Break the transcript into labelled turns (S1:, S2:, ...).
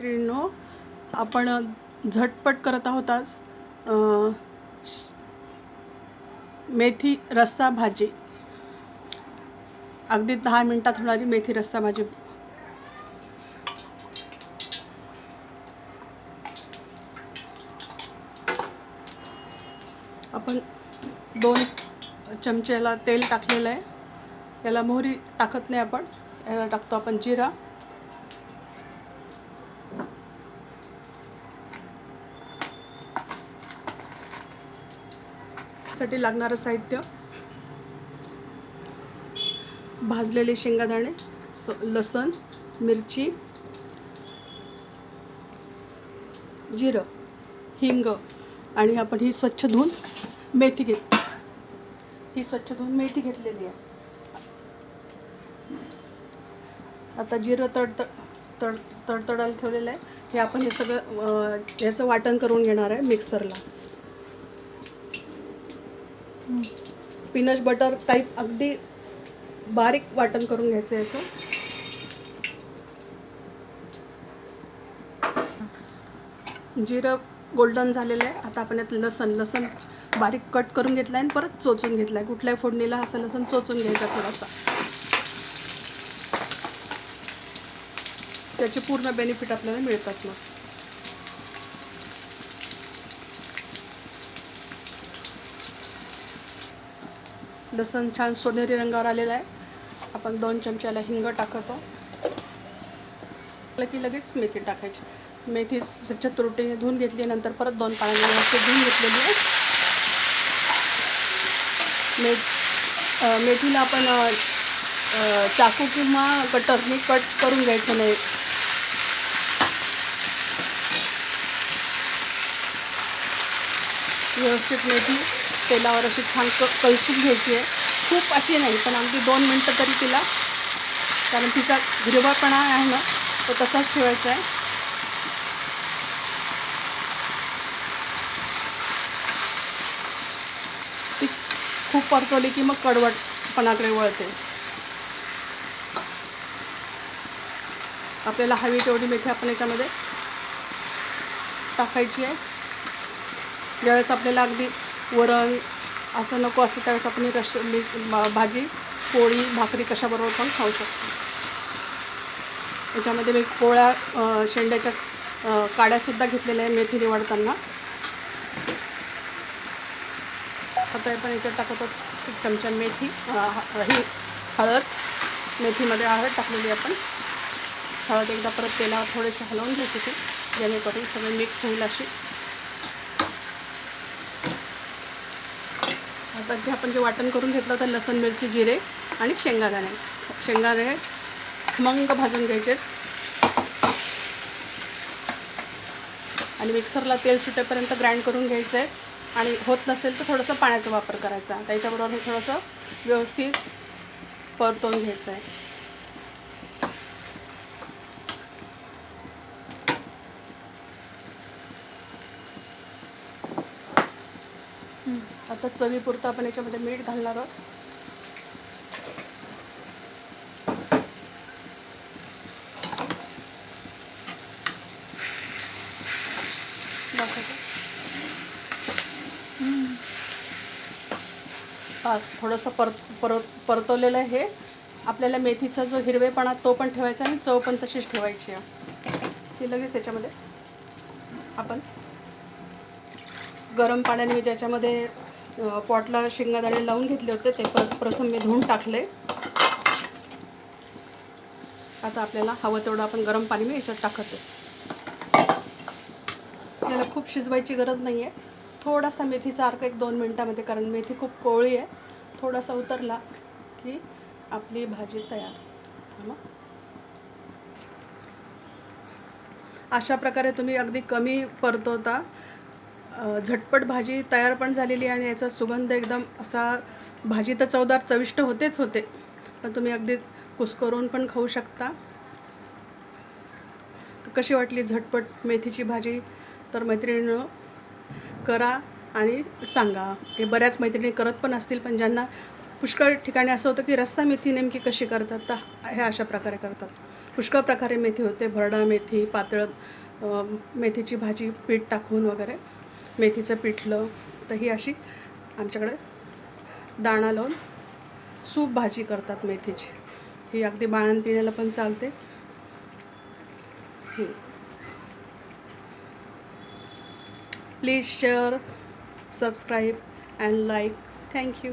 S1: मैत्रिणींनो आपण झटपट करत आहोत आज मेथी रस्सा भाजी. अगदी दहा मिनटात होणारी मेथी रस्सा भाजी. आपण दोन चमच्याला तेल टाकलेलं आहे. याला मोहरी टाकत नाही आपण. याला टाकतो आपण जिरा. साठी लागणारं साहित्य. भाजलेले शेंगादाणे स- लसण मिरची जिरं हिंग आणि आपण ही स्वच्छ धुवून मेथी घेत ही स्वच्छ धुवून मेथी घेतलेली आहे. आता जिरं तडतड तड तडतडायला ठेवलेलं आहे. हे आपण हे सगळं याचं वाटण करून घेणार आहे मिक्सरला. पीनट बटर टाईप अगदी बारीक वाटण करून घ्यायचं याचं. जिरं गोल्डन झालेलं आहे. आता आपण यात लसण लसण बारीक कट करून घेतलं आहे आणि परत चोचून घेतलं आहे कुठल्याही फोडणीला असं लसण चोचून घ्यायचा थोडासा. त्याचे पूर्ण बेनिफिट आपल्याला मिळतात मग. लसण छान सोनेरी रंगावर आलेला आहे. आपण दोन चमच्याला हिंग टाकतो. की लगेच मेथी टाकायची. मेथी स्वच्छ तुरटीने धुवून घेतली नंतर परत दोन पाण्याने व्यवस्थित धुवून घेतलेली आहे. मे मेथीला आपण चाकू किंवा कटरने कट करून घ्यायचं नाही. व्यवस्थित मेथी तेलावर अशी छान क कळसून घ्यायची आहे. खूप अशी नाही पण अगदी दोन मिनटं तरी तिला कारण तिचा हिरवापणा आहे ना तो तसाच ठेवायचा आहे. ती खूप परतवली की मग कडवटपणाकडे वळते. आपल्याला हवी तेवढी मेथी आपण याच्यामध्ये टाकायची आहे. ज्यावेळेस आपल्याला अगदी वरण असं नको असं त्यावेळेस आपण ही रश मी भाजी पोळी भाकरी कशाबरोबर पण खाऊ शकतो. याच्यामध्ये मी पोळ्या शेंड्याच्या काड्यासुद्धा घेतलेल्या आहे मेथी निवडताना. आता आपण याच्यात टाकत एक चमचा मेथी ही हळद मेथीमध्ये हळद टाकलेली आपण. हळद एकदा परत तेलावर थोडेसे हलवून घेतो ती जेणेकरून सगळे मिक्स होईल अशी. आता जे आपण जे वाटण करून घेतलं होतं लसण मिरची जिरे आणि शेंगादाणे शेंगादाणे मंग भाजून घ्यायचे. आणि मिक्सरला तेल सुटेपर्यंत ग्राइंड करून घ्यायचं. आहे आणि होत नसेल तर थोडंसं पाण्याचा वापर करायचा. त्याच्याबरोबर हे थोडंसं व्यवस्थित परतवून घ्यायचं आहे आता चवीपुरतं आपण याच्यामध्ये मीठ घालणार आहोत. बस थोडंसं पर परत परतवलेलं आहे. हे आपल्याला मेथीचा जो हिरवेपणा तो पण ठेवायचा आणि चव पण तशीच ठेवायची आहे. ती लगेच याच्यामध्ये आपण गरम पाण्याने ज्याच्यामध्ये पॉटला शेंगादाणे लावून घेतले होते ते पर प्रथम मी धुवून टाकले. आता आपल्याला हवं तेवढं आपण गरम पाणी मी याच्यात टाकत. आहे याला खूप शिजवायची गरज नाही आहे थोडासा मेथीचा अर्क एक दोन मिनटामध्ये कारण मेथी खूप कोवळी आहे. थोडासा उतरला की आपली भाजी तयार. अशा प्रकारे तुम्ही अगदी कमी परतवता. झटपट भाजी तयार पण झालेली आणि याचा सुगंध एकदम असा भाजी तर चवदार चविष्ट होतेच होते पण तुम्ही अगदी कुस्करून पण खाऊ शकता. कशी वाटली झटपट मेथीची भाजी? तर मैत्रिणीनं करा आणि सांगा. हे बऱ्याच मैत्रिणी करत पण असतील पण ज्यांना पुष्कळ ठिकाणी असं होतं की रस्सा मेथी नेमकी कशी करतात तर हे अशा प्रकारे करतात. पुष्कळ प्रकारे मेथी होते भरडा मेथी पातळ मेथीची भाजी पीठ टाकून वगैरे. मेथीचं पिठलं तर ही अशी आमच्याकडे दाणा लावून सूप भाजी करतात मेथीची. ही अगदी बाळंतिण्याला पण चालते. Please share subscribe and like thank you